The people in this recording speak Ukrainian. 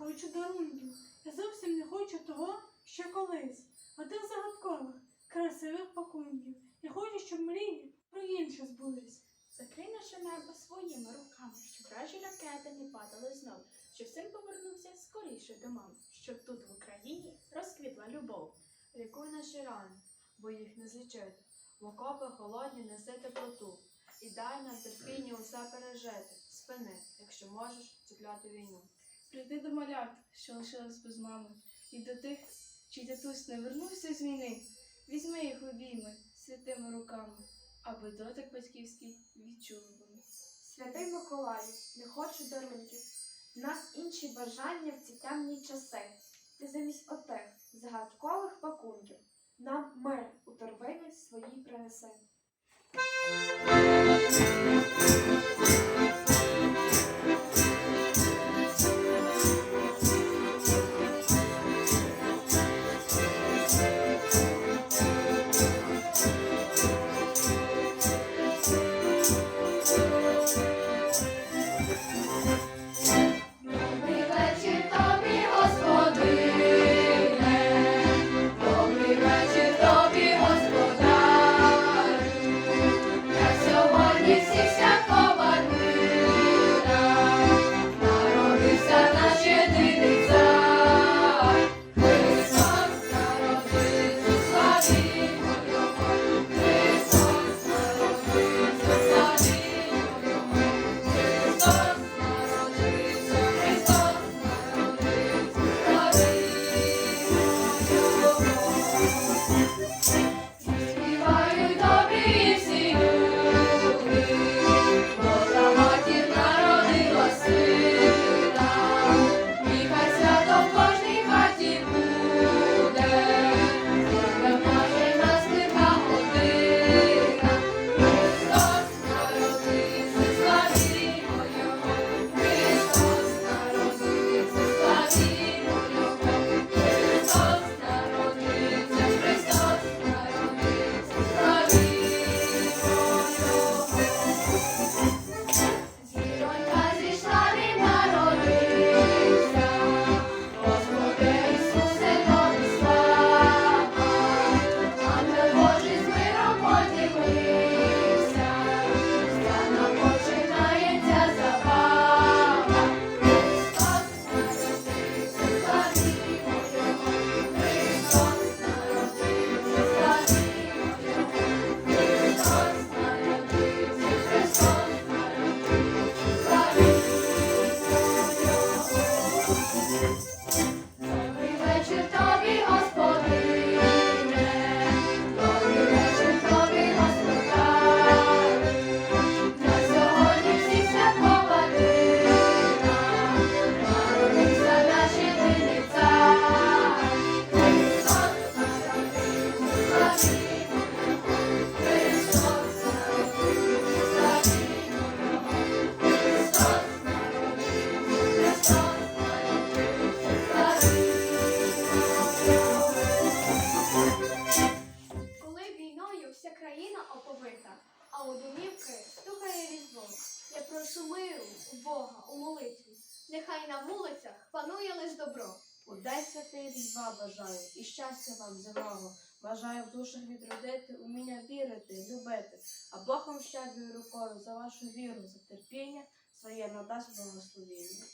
хочу дарунків. Я зовсім не хочу того, що колись. А тих загадкових, красивих пакунків. Я хочу, щоб мрії про інше збулись. Закрий наше небо своїми руками, щоб вражі ракети не падали знов, щоб син повернувся скоріше до мами, щоб тут в Україні розквітла любов. Лікуй наші рани, бо їх не злічити. В окопи холодні неси теплоту. І дай нам терпіння усе пережити. Спини, якщо можеш, цю війну. Прийди до малят, що лишились без мами, і до тих, чий татусь не вернувся з війни. Візьми їх обійми святими руками, аби дотик батьківський відчули вони. Святий Миколаю, не хочу дарунків. В нас інші бажання в ці темні часи. Ти замість отих загадкових пакунків нам мир у торбині своїй принеси. Добро. У день святий різдва бажаю, і щастя вам земного. Бажаю в душах відродити, уміння вірити, любити, а Бог вам щедрою рукою за вашу віру, за терпіння своє надасть благословіння.